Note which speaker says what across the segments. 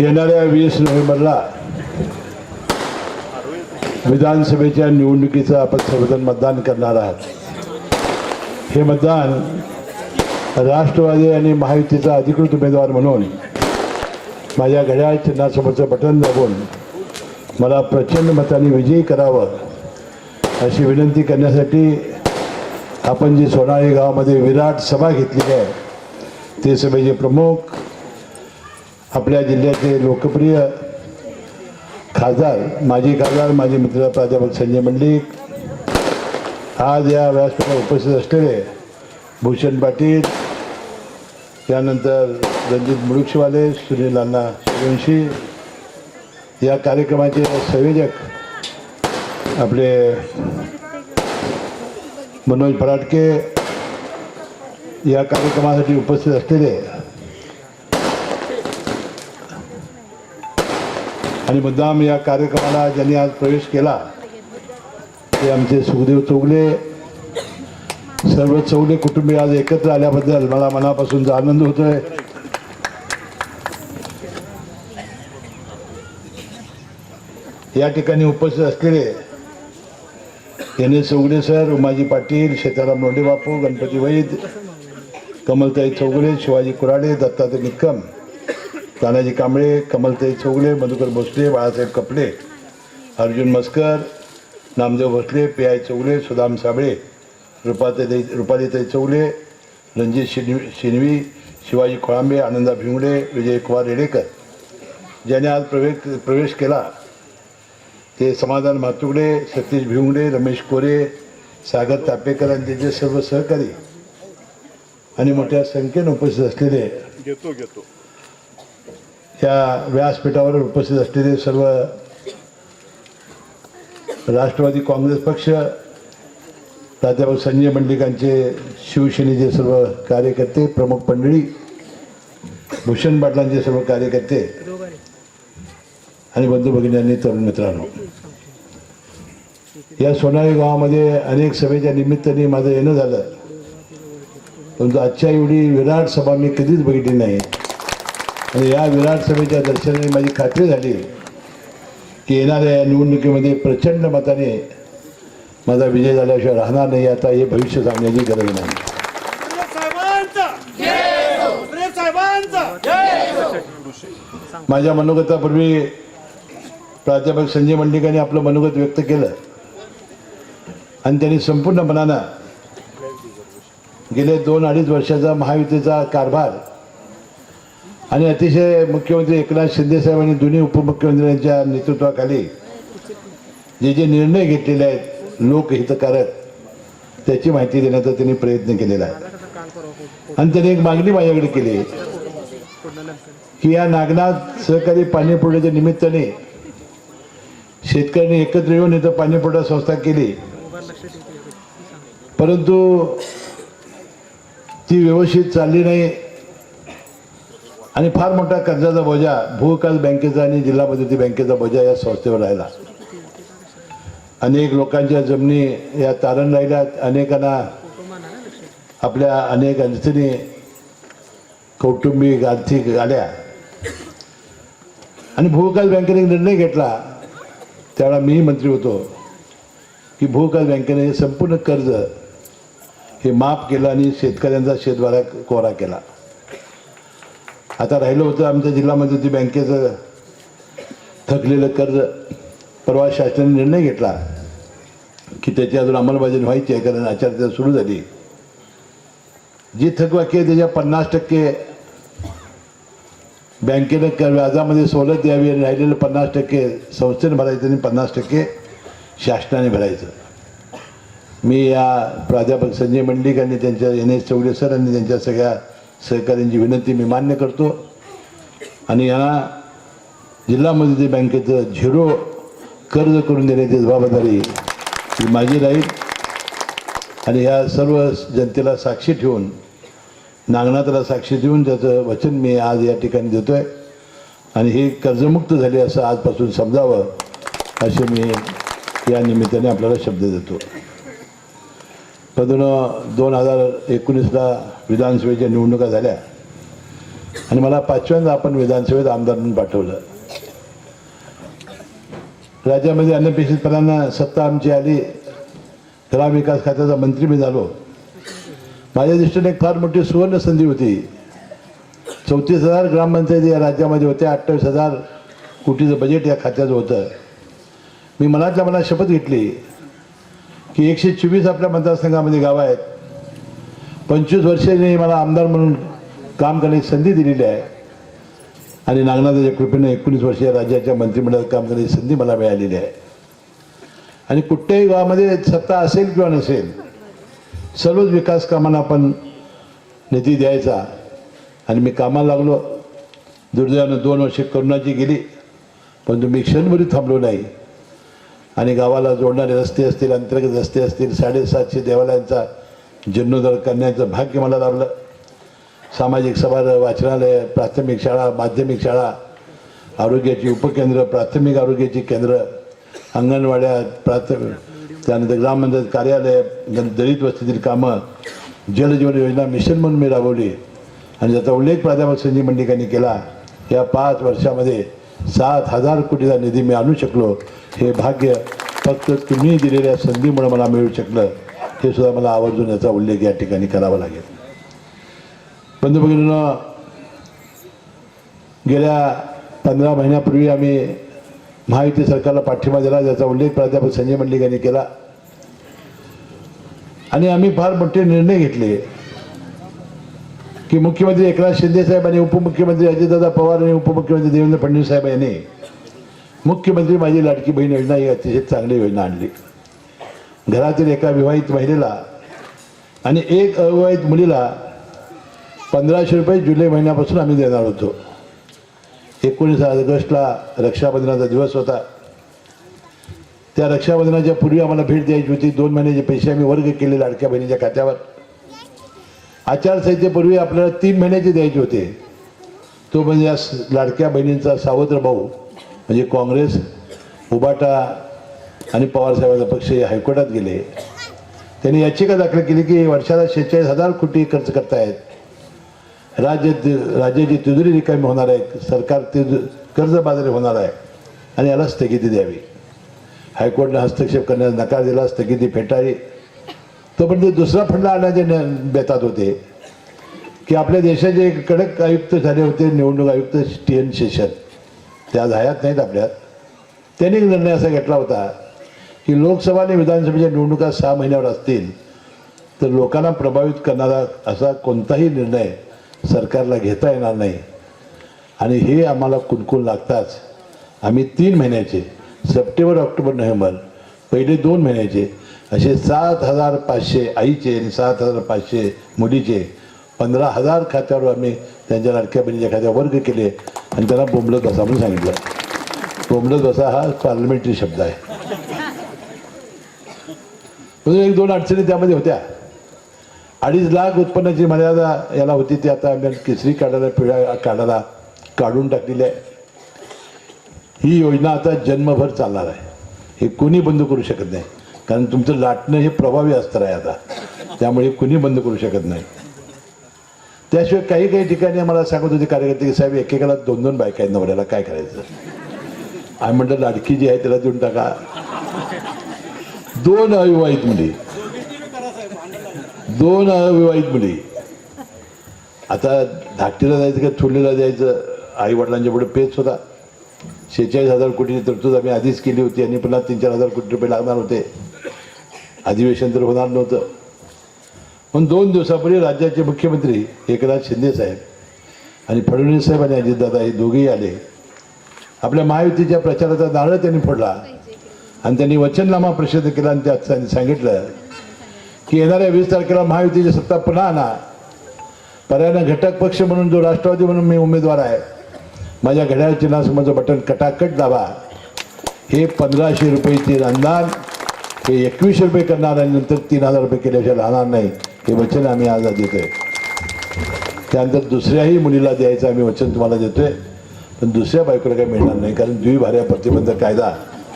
Speaker 1: येणाऱ्या वीस नोव्हेंबरला विधानसभेच्या निवडणुकीचं आपण सर्वजण मतदान करणार आहात. हे मतदान राष्ट्रवादी आणि महायुतीचा अधिकृत उमेदवार म्हणून माझ्या घड्याळ चिन्हासमोरचं बटन दाबून मला प्रचंड मताने विजयी करावं अशी विनंती करण्यासाठी आपण जी सोनाळी गावामध्ये विराट सभा घेतली आहे ते सभेचे प्रमुख आपल्या जिल्ह्याचे लोकप्रिय खासदार माजी खासदार माजी मित्र प्राध्यापक संजय मंडिक आज या व्यासपीठात उपस्थित असलेले भूषण पाटील त्यानंतर रणजित मुळुक्षवाले सुनील अण्णा सूर्यवंशी या कार्यक्रमाचे संयोजक आपले मनोज फराटके या कार्यक्रमासाठी उपस्थित असलेले आणि मुद्दाम या कार्यक्रमाला ज्यांनी आज प्रवेश केला ते आमचे सुखदेव चौगले सर्व चौगले कुटुंबीय आज एकत्र आल्याबद्दल मला मनापासूनचा आनंद होतोय. या ठिकाणी उपस्थित असलेले N S Chougale sir Umaji Patil Shetaram Londhe Bapu Ganpati Vaid Kamaltai Chougale Shivaji Kurade Dattatray Nikkam Tanaji Kamble Kamaltai Chougale Madhukar Bhosale Balasaheb Kapade Arjun Maskar Namdev Bhosale P I Chougale Sudam Sable Rupatai Rupalitai Chougale Ranjit Shinvi Shinvi Shivaji Kolambe Ananda Bhingade Vijay Kumar Redekar ज्याने आज प्रवेश प्रवेश केला ते समाधान मातुगडे सतीश भिवंगडे रमेश कोरे सागर तापेकर आणि त्यांचे सर्व सहकारी आणि मोठ्या संख्येने उपस्थित असलेले
Speaker 2: घेतो घेतो.
Speaker 1: या व्यासपीठावर उपस्थित असलेले सर्व राष्ट्रवादी काँग्रेस पक्ष प्राध्यापक संजय मंडलिकांचे शिवसेनेचे सर्व कार्यकर्ते प्रमुख मंडळी भूषण पाटलांचे सर्व कार्यकर्ते आणि बंधू भगिनींनी तरुण मित्रांनो या सोनाळी गावामध्ये अनेक सभेच्या निमित्ताने माझं येणं झालं. परंतु आजच्या एवढी विराट सभा मी कधीच बघितली नाही. आणि या विराट सभेच्या दर्शनाने माझी खात्री झाली की येणाऱ्या या निवडणुकीमध्ये प्रचंड मताने माझा विजय झाल्याशिवाय राहणार नाही आता हे भविष्य सांगण्याची गरज नाही. माझ्या मनोगतापूर्वी प्राध्यापक संजय मंडिकांनी आपलं मनोगत व्यक्त केलं. आणि त्यांनी संपूर्ण मनानं गेले दोन अडीच वर्षाचा महायुतीचा कारभार आणि अतिशय मुख्यमंत्री एकनाथ शिंदेसाहेब आणि दोन्ही उपमुख्यमंत्र्यांच्या नेतृत्वाखाली जे जे निर्णय घेतलेले आहेत लोकहितकारक त्याची माहिती देण्याचा त्यांनी प्रयत्न केलेला आहे. आणि त्यांनी एक मागणी माझ्याकडे केली की या नागनाथ सहकारी पाणी पुरवठ्याच्या निमित्ताने शेतकऱ्यांनी एकत्र येऊन इथं पाणीपुरवठा संस्था केली. परंतु ती व्यवस्थित चालली नाही. आणि फार मोठा कर्जाचा बोजा भूविकास बँकेचा आणि जिल्हा मदती बँकेचा बोजा या संस्थेवर राहिला. अनेक लोकांच्या जमिनी या तारण राहिल्यात. अनेकांना आपल्या अनेक अडचणी कौटुंबिक आर्थिक आल्या. आणि भूविकास बँकेने निर्णय घेतला. त्यावेळा मीही मंत्री होतो की भूविकास बँकेने हे संपूर्ण कर्ज हे माफ केलं आणि शेतकऱ्यांचा शेतवारा कोरा केला. आता राहिलं होतं आमच्या जिल्हा मध्यवर्ती बँकेचं थकलेलं कर्ज. परवा शासनाने निर्णय घेतला की त्याची अजून अंमलबजावणी व्हायची आहे कारण आचारसंहिता सुरू झाली. जी थकबाकी आहे त्याच्या पन्नास टक्के बँकेनं क व्याजामध्ये सवलत द्यावी आणि राहिलेलं पन्नास टक्के संस्थेने भरायचं आणि पन्नास टक्के शासनाने भरायचं. मी या प्राध्यापक संजय मंडलिक आणि त्यांच्या एन एस चौगले सर आणि त्यांच्या सगळ्या सहकाऱ्यांची विनंती मी मान्य करतो. आणि यांना जिल्हा मदती बँकेचं झिरो कर्ज करून देण्याची जबाबदारी ही माझी राहील. आणि या सर्व जनतेला साक्षी ठेवून नागनाथाला साक्षी देऊन त्याचं वचन मी आज या ठिकाणी देतो आहे आणि हे कर्जमुक्त झाले असं आजपासून समजावं असे मी या निमित्ताने आपल्याला शब्द देतो. परंतु दोन हजार एकोणीसला विधानसभेच्या निवडणुका झाल्या. आणि मला पाचव्यांदा आपण विधानसभेत आमदार म्हणून पाठवलं. राज्यामध्ये अनपेक्षितपणानं सत्ता आमची आली ग्रामविकास खात्याचा मंत्री मी झालो. माझ्या दृष्टीने एक फार मोठी सुवर्ण संधी होती. चौतीस हजार ग्रामपंचायती या राज्यामध्ये होत्या अठ्ठावीस हजार कोटीचं बजेट या खात्याचं होतं. मी मनातल्या मनात शपथ घेतली की एकशे चोवीस आपल्या मतदारसंघामध्ये गावं आहेत. पंचवीस वर्षांनी मला आमदार म्हणून काम करण्याची संधी दिलेली आहे. आणि नागनाथाच्या कृपेनं एकोणीस वर्ष या राज्याच्या मंत्रिमंडळात काम करण्याची संधी मला मिळालेली आहे. आणि कुठल्याही गावामध्ये सत्ता असेल किंवा नसेल सर्वच विकास कामांना आपण निधी द्यायचा. आणि मी कामाला लागलो. दुर्दैवानं दोन वर्षे करोनाची गेली पण मी क्षणभरी थांबलो नाही. आणि गावाला जोडणारे रस्ते असतील अंतर्गत रस्ते असतील साडेसातशे देवालयांचा जीर्णोद्धार करण्याचं भाग्य मला लाभलं. सामाजिक सभा वाचनालय प्राथमिक शाळा माध्यमिक शाळा आरोग्याची उपकेंद्र प्राथमिक आरोग्याची केंद्र अंगणवाड्या प्राथमिक त्यानंतर ग्रामपंचायत कार्यालय दलित वस्तीतील कामं जलजीवन योजना मिशन म्हणून मी राबवली. आणि ज्याचा उल्लेख प्राध्यापक संजीव मंडिकांनी केला या पाच वर्षामध्ये सात हजार कोटीचा निधी मी आणू शकलो. हे भाग्य फक्त तुम्ही दिलेल्या संधीमुळे मला मिळू शकलं. हे सुद्धा मला आवर्जून याचा उल्लेख या ठिकाणी करावा लागेल. पंतप्रधानांना गेल्या पंधरा महिन्यापूर्वी आम्ही महायुती सरकारला पाठिंबा दिला ज्याचा उल्लेख प्राध्यापक संजय मंडलिक यांनी केला. आणि आम्ही फार मोठे निर्णय घेतले की मुख्यमंत्री एकनाथ शिंदे साहेब आणि उपमुख्यमंत्री अजितदादा पवार आणि उपमुख्यमंत्री देवेंद्र फडणवीस साहेब यांनी मुख्यमंत्री माझी लाडकी बहीण योजना ही अतिशय चांगली योजना आणली. घरातील एका विवाहित महिलेला आणि एक अविवाहित मुलीला पंधराशे रुपये जुलै महिन्यापासून आम्ही देणार होतो. एकोणीस ऑगस्टला रक्षाबंधनाचा दिवस होता. त्या रक्षाबंधनाच्या पूर्वी आम्हाला भेट द्यायची होती. दोन महिन्याचे पैसे आम्ही वर्ग केले लाडक्या बहिणीच्या खात्यावर. आचारसंहितेपूर्वी आपल्याला तीन महिन्याचे द्यायचे होते. तो म्हणजे या स- लाडक्या बहिणींचा सावत्र भाऊ म्हणजे काँग्रेस उबाटा आणि पवारसाहेबांचा पक्ष हायकोर्टात गेले. त्यांनी याचिका दाखल केली की वर्षाला शेहेचाळीस हजार कोटी खर्च करतायत. राज्य राज्याची तिजोरी रिकामी होणार आहे सरकार तिज कर्जबाजारी होणार आहे. आणि याला स्थगिती द्यावी. हायकोर्टने हस्तक्षेप करण्यास नकार दिला स्थगिती फेटाळली तोपर्यंत दुसरा फंड आणण्याचे न- बेतात होते. की आपल्या देशाचे एक कडक आयुक्त झाले होते निवडणूक आयुक्त टी एन शेषन त्या आज हयात नाहीत आपल्यात त्यांनी एक निर्णय असा घेतला होता. की लोकसभा आणि विधानसभेच्या निवडणुका सहा महिन्यावर असतील तर लोकांना प्रभावित करणारा असा कोणताही निर्णय सरकारला घेता येणार नाही. आणि हे आम्हाला कुणकुण लागताच. आम्ही तीन महिन्याचे सप्टेंबर ऑक्टोबर नोव्हेंबर पहिले दोन महिन्याचे असे सात हजार पाचशे आईचे आणि सात हजार पाचशे मुलीचे पंधरा हजार खात्यावर आम्ही त्यांच्या लाडक्या बहिणीच्या खात्यावर वर्ग केले आणि त्यांना बोंबलत बसा म्हणून सांगितलं. बोंबलत बसा हा पार्लमेंटरी शब्द आहे. म्हणून एक दोन अडचणी त्यामध्ये होत्या. अडीच लाख उत्पन्नाची मर्यादा याला होती ती आता आम्ही केसरी काढायला पिढ्या काढायला काढून टाकलेली आहे. ही योजना आता जन्मभर चालणार आहे. हे कोणी बंद करू शकत नाही. कारण तुमचं लाटणं हे प्रभावी अस्त्र आहे आता. त्यामुळे कुणी बंद करू शकत नाही. त्याशिवाय काही काही ठिकाणी मला सांगत होते कार्यकर्ते की साहेब एकेकाला दोन दोन बायका आहेत नवऱ्याला. काय करायचं? आम्ही म्हटलं लाडकी जी आहे त्याला देऊन टाका. दोन अविवाहित मुली. दोन अविवाहित मुली. आता धाकटीला जायचं का थोडलीला जायचं? आई वडिलांच्या पुढे पेच होता. शेहेचाळीस हजार कोटीची तरतूद आम्ही आधीच केली होती. आणि पुन्हा तीन चार हजार कोटी रुपये लागणार होते. अधिवेशन तर होणार नव्हतं. पण दोन दिवसापूर्वी राज्याचे मुख्यमंत्री एकनाथ शिंदे साहेब आणि फडणवीस साहेब आणि अजितदादा हे दोघेही आले. आपल्या महायुतीच्या प्रचाराचा नारळ त्यांनी फोडला. आणि त्यांनी वचननामा प्रसिद्ध केला आणि त्यात त्यांनी सांगितलं की येणाऱ्या वीस तारखेला महायुतीची सत्ता पुन्हा आणा. पर्यायानं घटक पक्ष म्हणून जो राष्ट्रवादी म्हणून मी उमेदवार आहे माझ्या घड्याळ चिन्हासमोरचं बटन कटाकट दाबा. हे पंधराशे रुपयाचे राहणार हे एकवीसशे रुपये करणार आणि नंतर तीन हजार रुपये केल्याशिवाय राहणार नाही. हे वचन आम्ही आज देतोय. त्यानंतर दुसऱ्याही मुलीला द्यायचं आम्ही वचन तुम्हाला देतोय पण दुसऱ्या बायकोला काही मिळणार नाही कारण द्विभार्या प्रतिबंध कायदा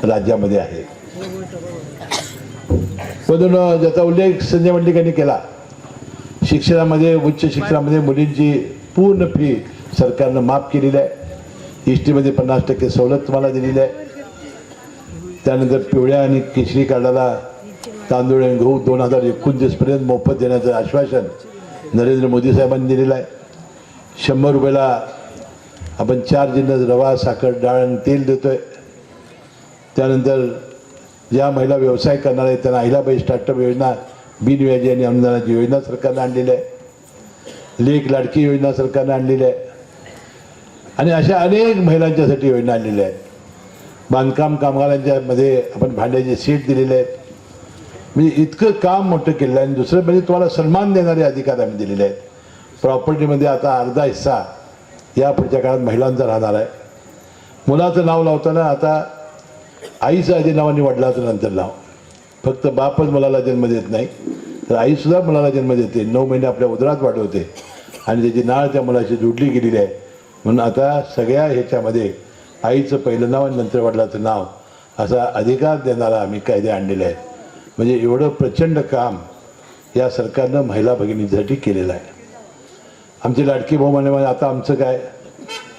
Speaker 1: राज्यामध्ये आहे. म्हणून ज्याचा उल्लेख संजय मंडलिकांनी केला शिक्षणामध्ये उच्च शिक्षणामध्ये मुलींची पूर्ण फी सरकारनं माफ केलेली आहे. एस टीमध्ये पन्नास टक्के सवलत तुम्हाला दिलेली आहे. त्यानंतर पिवळ्या आणि केशरी कार्डाला तांदूळ आणि गहू दोन हजार एकोणतीसपर्यंत मोफत देण्याचं आश्वासन नरेंद्र मोदी साहेबांनी दिलेलं आहे. शंभर रुपयाला आपण चार जिन्नस रवा साखर डाळ आणि तेल देतो आहे त्यानंतर ज्या महिला व्यवसाय करणार आहेत त्यांना अहिलाबाई स्टार्टअप योजना बिनव्याजी आणि अनुदानाची योजना सरकारनं आणलेली आहे. लेख लाडकी योजना सरकारनं आणलेली आहे. आणि अशा अनेक महिलांच्यासाठी योजना आणलेल्या आहेत. बांधकाम कामगारांच्यामध्ये आपण भांड्याचे सीट दिलेले आहेत. म्हणजे इतकं काम मोठं केलेलं आहे. आणि दुसरं म्हणजे तुम्हाला सन्मान देणारे अधिकार आम्ही दिलेले आहेत. प्रॉपर्टीमध्ये आता अर्धा हिस्सा या पुढच्या काळात महिलांचा राहणार आहे. मुलाचं नाव लावताना आता आईचं आधी नावाने आणि वडिलाचं नंतर नाव. फक्त बापच मुलाला जन्म देत नाही तर आईसुद्धा मुलाला जन्म देते. नऊ महिने आपल्या उदरात वाढवते. आणि त्याची नाळ त्या मुलाशी जोडली गेलेली आहे. म्हणून आता सगळ्या ह्याच्यामध्ये आईचं पहिलं नाव आणि नंतर वडिलाचं नाव असा अधिकार देणारा आम्ही कायदे आणलेले आहेत. म्हणजे एवढं प्रचंड काम या सरकारनं महिला भगिनींसाठी केलेलं आहे. आमचे लाडकी भाऊ म्हणजे म्हणे आता आमचं काय?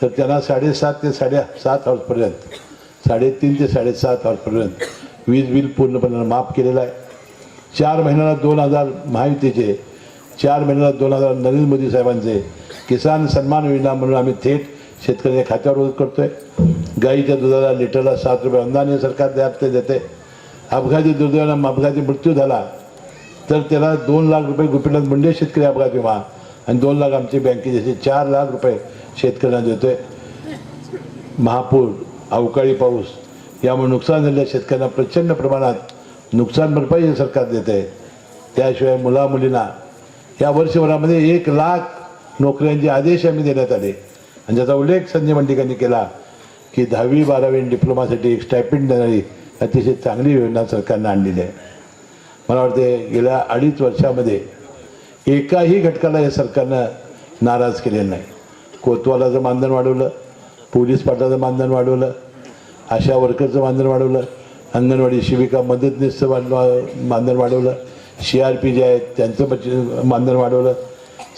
Speaker 1: तर त्यांना साडेसात ते साडे सात हॉर्सपर्यंत साडेतीन ते साडेसात हॉर्सपर्यंत वीज बिल पूर्णपणे माफ केलेलं आहे. चार महिन्याला दोन हजार महायुतीचे चार महिन्याला दोन हजार नरेंद्र मोदी साहेबांचे किसान सन्मान योजना म्हणून आम्ही थेट शेतकऱ्याच्या खात्यावर मदत करतोय. गाईच्या दुधाला लिटरला सात रुपये अनुदान सरकार द्यात ते देते. अपघाती दुर्दैवानं अपघाती मृत्यू झाला. तर त्याला दोन लाख रुपये गोपीनाथ मुंडे शेतकरी अपघात विमा आणि दोन लाख आमचे बँकेचे असे चार लाख रुपये शेतकऱ्यांना देतोय. महापूर अवकाळी पाऊस. यामुळे नुकसान झालेल्या शेतकऱ्यांना प्रचंड प्रमाणात नुकसान भरपाई हे सरकार देत आहे त्याशिवाय मुलामुलींना या वर्षभरामध्ये एक लाख नोकऱ्यांचे आदेश आम्ही देण्यात आले. आणि ज्याचा उल्लेख संजय मंडिकांनी केला की दहावी बारावी डिप्लोमासाठी एक स्टायपिंड देणारी अतिशय चांगली योजना सरकारनं आणलेली आहे. मला वाटते गेल्या अडीच वर्षामध्ये एकाही घटकाला या सरकारनं नाराज केलेलं नाही. कोतवालाचं मानधन वाढवलं पोलीस पाटलाचं मानधन वाढवलं आशा वर्करचं मानधन वाढवलं. अंगणवाडी शिविका मदतनीसचं मान- मानधन वाढवलं. सी आर पी जे आहेत त्यांचं बच- मानधन वाढवलं.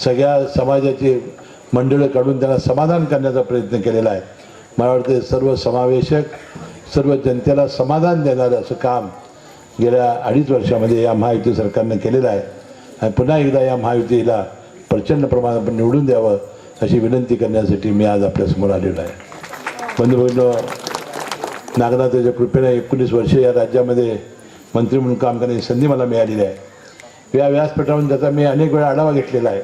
Speaker 1: सगळ्या समाजाची मंडळं काढून त्यांना समाधान करण्याचा प्रयत्न केलेला आहे. मला वाटतं सर्व समावेशक सर्व जनतेला समाधान देणारं असं काम गेल्या अडीच वर्षामध्ये या महायुती सरकारनं केलेलं आहे. आणि पुन्हा एकदा या महायुतीला प्रचंड प्रमाणात आपण निवडून द्यावं अशी विनंती करण्यासाठी मी आज आपल्यासमोर आलेलो आहे. बंधू नागनाथाच्या कृपेने एकोणीस वर्ष या राज्यामध्ये मंत्री म्हणून काम करण्याची संधी मला मिळालेली आहे. या व्यासपीठावरून त्याचा मी अनेक वेळा आढावा घेतलेला आहे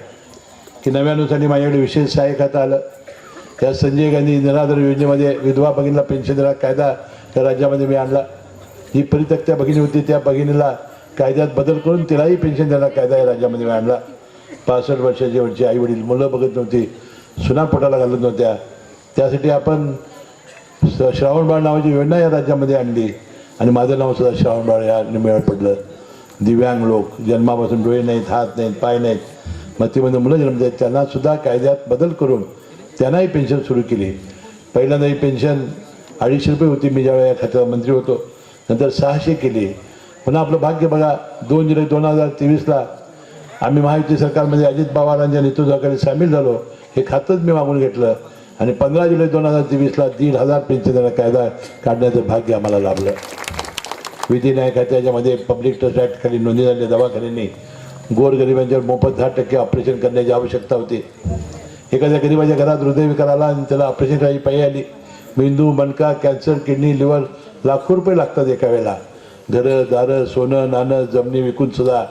Speaker 1: की नव्यानुसारी माझ्याकडे विशेष सहाय्य खातं आलं. त्या संजय गांधी निराधार योजनेमध्ये विधवा भगिनीला पेन्शन देण्याचा कायदा त्या राज्यामध्ये मी आणला. ही परित्यक्त्या भगिनी होती त्या भगिनीला कायद्यात बदल करून तिलाही पेन्शन देण्याचा कायदा या राज्यामध्ये मी आणला. पासष्ट वर्षाची वरची आई वडील मुलं बघत नव्हती सुना पोटाला घालत नव्हत्या. त्यासाठी आपण श्रावणबाळ नावाची योजना या राज्यामध्ये आणली. आणि माझं नाव सुद्धा श्रावणबाळ या निमिळ पडलं. दिव्यांग लोक जन्मापासून डोळे नाहीत हात नाहीत पाय नाहीत. मतीमध्ये मुलं जन्म त्यांना सुद्धा कायद्यात बदल करून त्यांनाही पेन्शन सुरू केली. पहिल्यांदा ही पेन्शन अडीचशे रुपये होती मी ज्यावेळी या खात्याचा मंत्री होतो. नंतर सहाशे केली. पुन्हा आपलं भाग्य बघा दोन जुलै दोन हजार तेवीसला आम्ही महायुती सरकारमध्ये अजित पवारांच्या नेतृत्वाखाली सामील झालो. हे खातंच मी मागून घेतलं. आणि पंधरा जुलै दोन हजार तेवीसला दीड हजार पेन्शन कायदा काढण्याचं भाग्य आम्हाला लाभलं. विधी न्याय खात्याच्यामध्ये पब्लिक ट्रस्ट ॲक्ट खाली नोंदणी झालेल्या दवाखान्यांनी गोरगरिबांच्यावर मोफत दहा टक्के ऑपरेशन करण्याची आवश्यकता होती. एखाद्या गरिबाच्या घरात हृदयविकार आला आणि त्याला ऑपरेशन करायची पायी आली. मेंदू मणका कॅन्सर किडनी लिव्हर लाखो रुपये लागतात एका वेळेला. घरं दारं सोनं नाणं जमिनी विकूनसुद्धा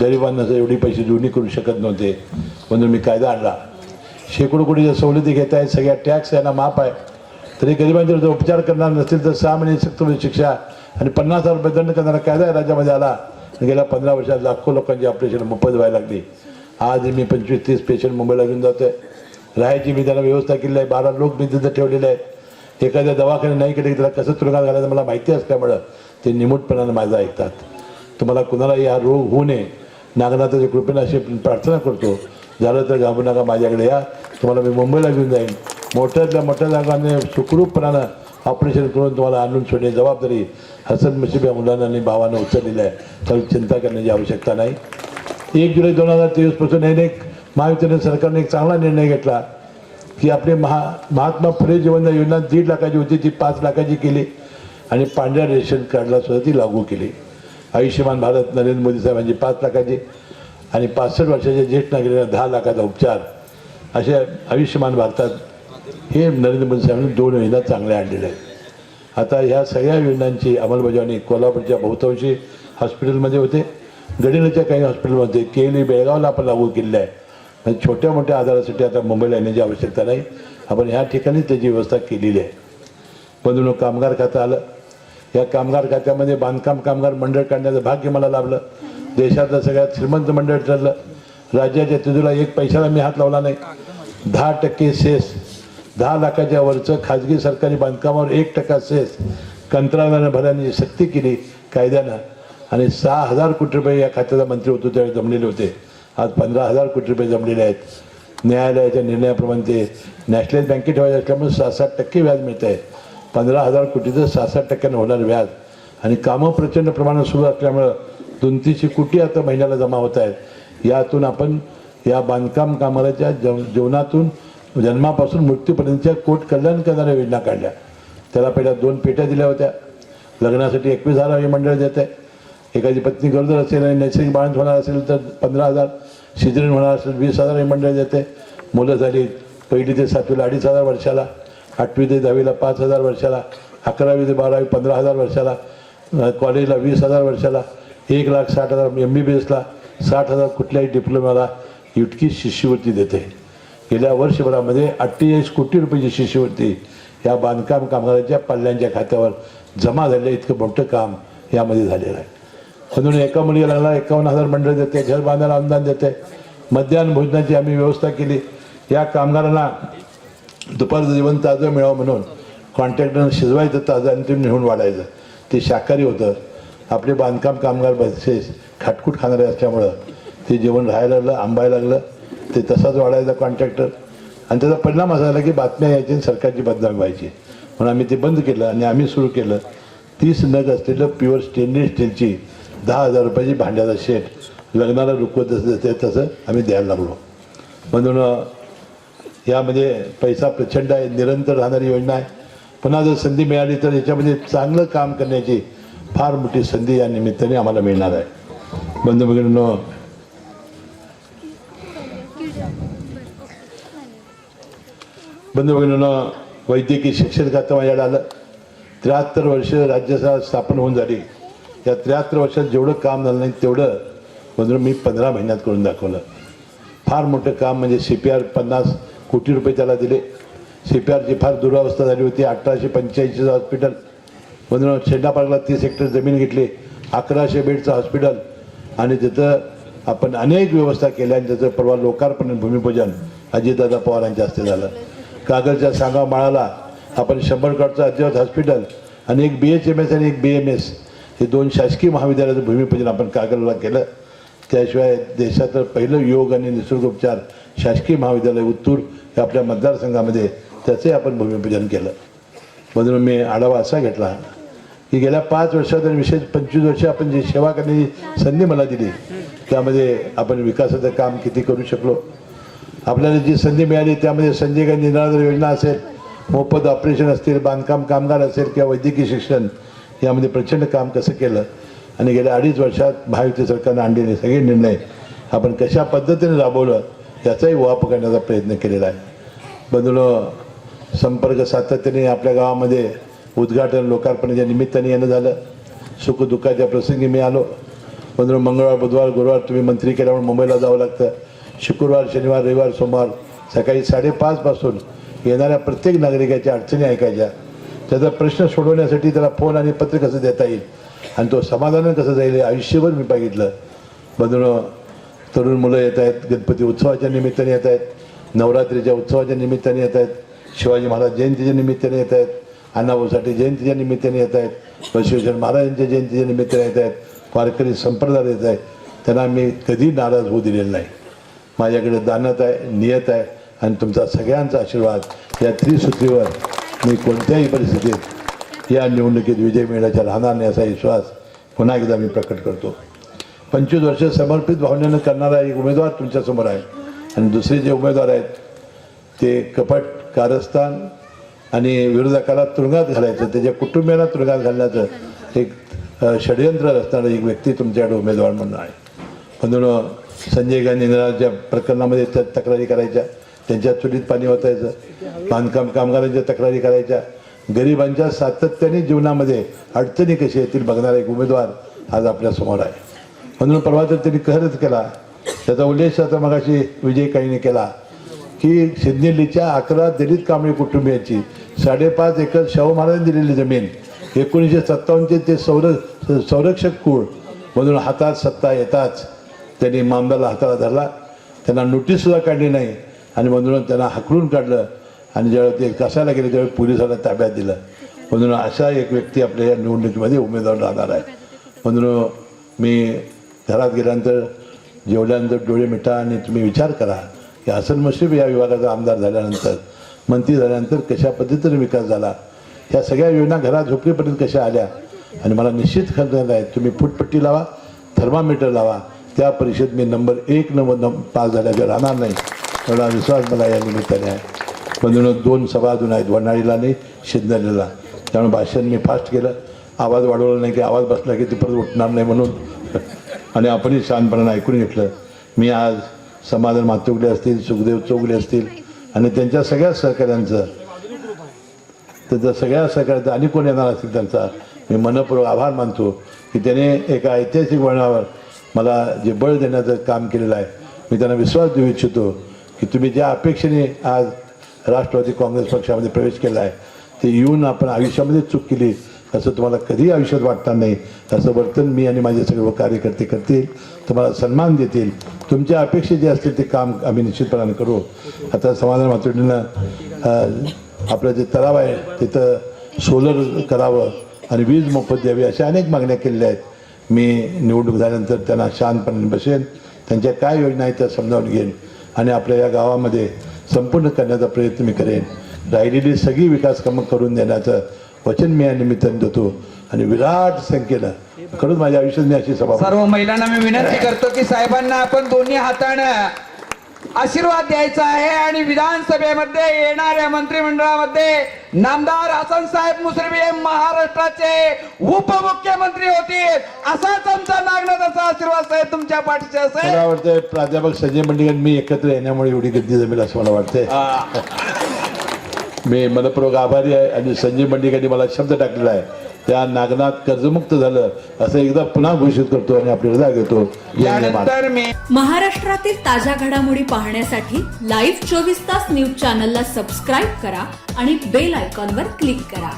Speaker 1: गरिबांना असं एवढी पैसे जुळणी करू शकत नव्हते. म्हणून मी कायदा आणला. शेकडो कोटीच्या सवलती घेत आहेत सगळ्या टॅक्स यांना माफ आहे. तरी गरिबांचे जर उपचार करणार नसतील तर सहा महिने सक्तवरी शिक्षा आणि पन्नास हजार रुपये दंड करणारा कायदा या राज्यामध्ये आला. गेल्या पंधरा वर्षात लाखो लोकांची ऑपरेशन मोफत व्हायला लागली. आज मी पंचवीस तीस पेशंट मुंबईला घेऊन आहे राहायची मी त्याला व्यवस्था केली आहे बारा लोक मी तिथं ठेवलेले आहेत. एखाद्या दवाखान्यात नाही केलं की त्याला कसं तुरुंगात घालायचं मला माहिती असल्यामुळं ते निमूटपणानं माझं ऐकतात. तुम्हाला कुणालाही हा रोग होऊ नये. नागनाथाच्या कृपेनं अशी प्रार्थना करतो. झालं तर घाबरू नका माझ्याकडे या. तुम्हाला मी मुंबईला घेऊन जाईन. मोठ्यातल्या मोठ्या जागांनी सुखरूपपणानं ऑपरेशन करून तुम्हाला आणून सोडणे जबाबदारी हसन मुशीब या मुलांना आणि भावानं उचललेली आहे. तर चिंता करण्याची आवश्यकता नाही. एक जुलै दोन हजार तेवीसपासून याने एक महायुतीने सरकारने एक चांगला निर्णय घेतला की आपले महा महात्मा फुले जीवनदार योजना दीड लाखाची होती ती पाच लाखाची केली आणि पांढऱ्या रेशन कार्डला सुद्धा ती लागू केली. आयुष्यमान भारत नरेंद्र मोदी साहेबांची पाच लाखाची. आणि पासष्ट वर्षाच्या ज्येष्ठ नागरिकांना दहा लाखाचा उपचार अशा आयुष्यमान भारतात हे नरेंद्र मोदी साहेबांनी दोन योजना चांगल्या आणलेल्या आहेत. आता ह्या सगळ्या योजनांची अंमलबजावणी कोल्हापूरच्या बहुतांशी हॉस्पिटलमध्ये होते. गडिंगलच्या काही हॉस्पिटलमध्ये केली बेळगावला आपण लागू केलेलं आहे. म्हणजे छोट्या मोठ्या आजारासाठी आता मुंबईला येण्याची आवश्यकता नाही. आपण ह्या ठिकाणी त्याची व्यवस्था केलेली आहे. बंधून कामगार खातं आलं. या कामगार खात्यामध्ये बांधकाम कामगार मंडळ काढण्याचं भाग्य मला लाभलं. देशातलं सगळ्यात श्रीमंत मंडळ ठरलं. राज्याच्या तिजूला एक पैशाला मी हात लावला नाही. दहा टक्के सेस दहा लाखाच्या वरचं खाजगी सरकारी बांधकामावर एक टक्का सेस कंत्राटानं भरण्याची सक्ती केली कायद्यानं. आणि सहा हजार कोटी रुपये या खात्याचा मंत्री होतो त्यावेळी जमलेले होते. आज पंधरा हजार कोटी रुपये जमलेले आहेत. न्यायालयाच्या निर्णयाप्रमाणे ते नॅशनल बँकेत ठेवायचे असल्यामुळे सहा सात टक्के व्याज मिळत आहे पंधरा हजार कोटीचं सहा सात टक्क्यानं होणार व्याज. आणि कामं प्रचंड प्रमाणात सुरू असल्यामुळं दोन तीनशे कोटी आता महिन्याला जमा होत आहेत. यातून आपण या बांधकाम कामाच्या जव जीवनातून जन्मापासून मृत्यूपर्यंतच्या कोट कल्याण करणाऱ्या योजना काढल्या. त्याला पहिल्या दोन पेट्या दिल्या होत्या. लग्नासाठी एकवीस हजार हे मंडळ देत आहे. एखादी पत्नी गरोदर असेल आणि नैसर्गिक बाळंत होणार असेल तर पंधरा हजार. शिजरीन होणार असेल वीस हजार हे मंडळ देते मुलं झाली पहिली ते सातवीला अडीच हजार वर्षाला. आठवी ते दहावीला पाच हजार वर्षाला. अकरावी ते बारावी पंधरा हजार वर्षाला. कॉलेजला वीस हजार वर्षाला. एक लाख साठ हजार एम बी बी एसला साठ हजार कुठल्याही डिप्लोमाला इतकी शिष्यवृत्ती देते. गेल्या वर्षभरामध्ये अठ्ठेचाळीस कोटी रुपयाची शिष्यवृत्ती या बांधकाम कामगारांच्या पाल्यांच्या खात्यावर जमा झालेलं इतकं मोठं काम यामध्ये झालेलं आहे. म्हणून एका मुलीला लागला एकावन्न हजार मंडळ देते घर बांधायला अनुदान देते. मध्याह्न भोजनाची आम्ही व्यवस्था केली. या कामगारांना दुपारचं जेवण ताजं मिळावं म्हणून कॉन्ट्रॅक्टरनं शिजवायचं ताजं आणि ते नेऊन वाढायचं. ते शाकाहारी होतं. आपले बांधकाम कामगार बसेस खाटकूट खाणारे असल्यामुळं ते जेवण राहायला लागलं आंबायला लागलं. ते तसाच वाढायचा कॉन्ट्रॅक्टर आणि त्याचा परिणाम असा झाला की बातम्या यायची आणि सरकारची बदनाम व्हायची. म्हणून आम्ही ते बंद केलं आणि आम्ही सुरू केलं. तीस नग असलेलं प्युअर स्टेनलेस स्टीलची दहा हजार रुपयाची भांड्याचा शेट लग्नाला रुकवत जसं जसं तसं आम्ही द्यायला लागलो. म्हणून यामध्ये पैसा प्रचंड आहे निरंतर राहणारी योजना आहे. पुन्हा जर संधी मिळाली तर याच्यामध्ये चांगलं काम करण्याची फार मोठी संधी या निमित्ताने आम्हाला मिळणार आहे. बंधू भगिनींनो बंधू भगिनींनो वैद्यकीय शिक्षण खातं माझ्याकडे आलं. त्र्याहत्तर वर्ष राज्यसभा स्थापन होऊन झाली. या त्र्याहत्तर वर्षात जेवढं काम झालं नाही तेवढं बंधू मी पंधरा महिन्यात करून दाखवलं. फार मोठं काम म्हणजे सी पी आर पन्नास कोटी रुपये त्याला दिले. सी पी आरची फार दुरावस्था झाली होती. अठराशे पंच्याऐंशीचं हॉस्पिटल म्हणून शेंडा पार्कला तीस हेक्टर जमीन घेतली. अकराशे बेडचं हॉस्पिटल आणि तिथं आपण अनेक व्यवस्था केल्या आणि त्याचं परवा लोकार्पण भूमिपूजन अजितदादा पवारांच्या हस्ते झालं. कागलच्या सांगा माळाला आपण शंभर कडचं अद्ययावत हॉस्पिटल आणि एक बी एच एम एस आणि एक बी एम एस हे दोन शासकीय महाविद्यालयाचं भूमिपूजन आपण कागलला केलं. त्याशिवाय देशाचं पहिलं योग आणि निसर्गोपचार शासकीय महाविद्यालय उत्तूर हे आपल्या मतदारसंघामध्ये त्याचंही आपण भूमिपूजन केलं. म्हणून मी आढावा असा घेतला. की गेल्या पाच वर्षात आणि विशेष पंचवीस वर्ष आपण जी सेवा करण्याची संधी मला दिली त्यामध्ये आपण विकासाचं काम किती करू शकलो. आपल्याला जी संधी मिळाली त्यामध्ये संजय गांधी निराधार योजना असेल मोफत ऑपरेशन असतील बांधकाम कामगार असेल किंवा वैद्यकीय शिक्षण यामध्ये प्रचंड काम कसं केलं? आणि गेल्या अडीच वर्षात महायुती सरकारनं आणलेले सगळे निर्णय आपण कशा पद्धतीने राबवलं याचाही वाप करण्याचा प्रयत्न केलेला आहे. बंधून संपर्क सातत्याने आपल्या गावामध्ये उद्घाटन लोकार्पणाच्या निमित्ताने येणं झालं. सुखदुःखाच्या प्रसंगी मी आलो. म्हणून मंगळवार बुधवार गुरुवार तुम्ही मंत्री केल्यामुळे मुंबईला जावं लागतं. शुक्रवार शनिवार रविवार सोमवार सकाळी साडेपाचपासून येणाऱ्या प्रत्येक नागरिकाच्या अडचणी ऐकायच्या. त्याचा प्रश्न सोडवण्यासाठी त्याला फोन आणि पत्र कसं देता येईल? आणि तो समाधान कसं जाईल आयुष्यभर मी बघितलं. बंधून तरुण मुलं येत आहेत गणपती उत्सवाच्या निमित्ताने येत आहेत नवरात्रीच्या उत्सवाच्या निमित्ताने येत आहेत शिवाजी महाराज जयंतीच्या निमित्ताने येत आहेत. अण्णाभाऊ साठे जयंतीच्या निमित्ताने येत आहेत. बसवेश्वर महाराजांच्या जयंतीच्या निमित्ताने येत आहेत. वारकरी संप्रदाय येत आहेत. त्यांना मी कधी नाराज होऊ दिलेलं नाही. माझ्याकडे दानत आहे नियत आहे आणि तुमचा सगळ्यांचा आशीर्वाद या त्रिसूत्रीवर मी कोणत्याही परिस्थितीत या निवडणुकीत विजय मिळण्याच्या राहणार नाही असा विश्वास पुन्हा एकदा मी प्रकट करतो. पंचवीस वर्ष समर्पित भावनेनं करणारा एक उमेदवार तुमच्यासमोर आहे. आणि दुसरे जे उमेदवार आहेत ते कपट कारस्थान आणि विरोधकाला तुरुंगात घालायचं त्याच्या कुटुंबियांना तुरुंगात घालण्याचं एक षडयंत्र रचणारा एक व्यक्ती तुमच्याकडे उमेदवार म्हणून आहे. म्हणून संजय गांधी निराच्या प्रकरणामध्ये त्या तक्रारी करायच्या त्यांच्या चुलीत पाणी ओतायचं बांधकाम कामगारांच्या तक्रारी करायच्या गरिबांच्या सातत्याने जीवनामध्ये अडचणी कशी येतील बघणारा एक उमेदवार आज आपल्यासमोर आहे. म्हणून परवा तर त्यांनी कहरच केला त्याचा उल्लेख आता मगाशी विजय काहीने केला की सिडनीलीच्या अकरा दलित कांबळी कुटुंबियांची साडेपाच एकर शाहू महाराजांनी दिलेली जमीन एकोणीसशे सत्तावन्नचे ते संर संरक्षक कुळ म्हणून हातात सत्ता येताच त्यांनी मामदाला हाताला धरला. त्यांना नोटीससुद्धा काढली नाही आणि म्हणून त्यांना हकलून काढलं आणि ज्यावेळी ते कसायला गेले त्यावेळी पोलिसांना ताब्यात दिलं. म्हणून अशा एक व्यक्ती आपल्या या निवडणुकीमध्ये उमेदवार राहणार आहे. म्हणून मी घरात गेल्यानंतर जेवल्यानंतर डोळे मिटा आणि तुम्ही विचार करा. की हसन मश्रीफ या विभागाचा आमदार झाल्यानंतर मंत्री झाल्यानंतर कशा पद्धतीने विकास झाला ह्या सगळ्या योजना घरात झोपडीपर्यंत कशा आल्या आणि मला निश्चित खरं आहे तुम्ही फुटपट्टी लावा थर्मामीटर लावा त्या परिषद मी नंबर एक नंबर पास झाल्याशिवाय राहणार नाही एवढा विश्वास मला या निमित्ताने आहे. म्हणून दोन सभा अजून आहेत वनाळीला नाही शिंदलेला. त्यामुळे भाषण मी फास्ट केलं आवाज वाढवला नाही की आवाज बसला की ते परत उठणार नाही म्हणून आणि आपणही शहाणपणानं ऐकून घेतलं. मी आज समाधान मातुगले असतील सुखदेव चौगले असतील आणि त्यांच्या सगळ्या सहकाऱ्यांचं. त्याचा सगळ्या सहकार्याचा आणि कोण येणार असतील त्यांचा मी मनपूर्वक आभार मानतो की त्याने एका ऐतिहासिक वळणावर मला जे बळ देण्याचं काम केलेलं आहे मी त्यांना विश्वास देऊ इच्छितो की तुम्ही ज्या अपेक्षेने आज राष्ट्रवादी काँग्रेस पक्षामध्ये प्रवेश केला आहे ते येऊन आपण आयुष्यामध्ये चूक केली असं तुम्हाला कधीही आयुष्यात वाटणार नाही. असं वर्तन मी आणि माझे सर्व कार्यकर्ते करतील. तुम्हाला सन्मान देतील. तुमच्या अपेक्षा जे असतील ते काम आम्ही निश्चितपणाने करू. आता समाधान मातुडीनं आपलं जे तलाव आहे तिथं सोलर करावं आणि वीज मोफत द्यावी अशा अनेक मागण्या केलेल्या आहेत. मी निवडणूक झाल्यानंतर त्यांना शांतपणे बसेन. त्यांच्या काय योजना आहेत त्या समजावून घेईन. आणि आपल्या या गावामध्ये संपूर्ण करण्याचा प्रयत्न मी करेन. राहिलेली सगळी विकास कामं करून देण्याचं वचन मी या निमित्ताने देतो. आणि विराट संख्येनं खरंच माझ्या आयुष्यात मी अशी सभा
Speaker 3: सर्व महिलांना मी विनंती करतो की साहेबांना आपण दोन्ही हातानं आशीर्वाद द्यायचा आहे आणि विधानसभेमध्ये येणाऱ्या मंत्रिमंडळामध्ये नामदार हसन साहेब मुश्रीफ हे महाराष्ट्राचे उपमुख्यमंत्री होतील. असाच आमचा नागनाथाचा आशीर्वाद साहेब तुमच्या पाठीचे असेल.
Speaker 1: मला वाटतं प्राध्यापक संजय मंडिकन मी एकत्र येण्यामुळे एवढी गद्दी जमेल असं मला वाटतंय. मी मनपूर्वक आभारी आहे आणि संजय मंडिकांनी मला शब्द टाकलेला आहे. त्या नागनाथ कर्जमुक्त झालं असं एकदा पुन्हा घोषित करतो आणि आपली रजा घेतो.
Speaker 4: महाराष्ट्रातील ताज्या घडामोडी पाहण्यासाठी लाईव्ह चोवीस तास न्यूज चॅनलला सबस्क्राईब करा आणि बेल आयकॉनवर क्लिक करा.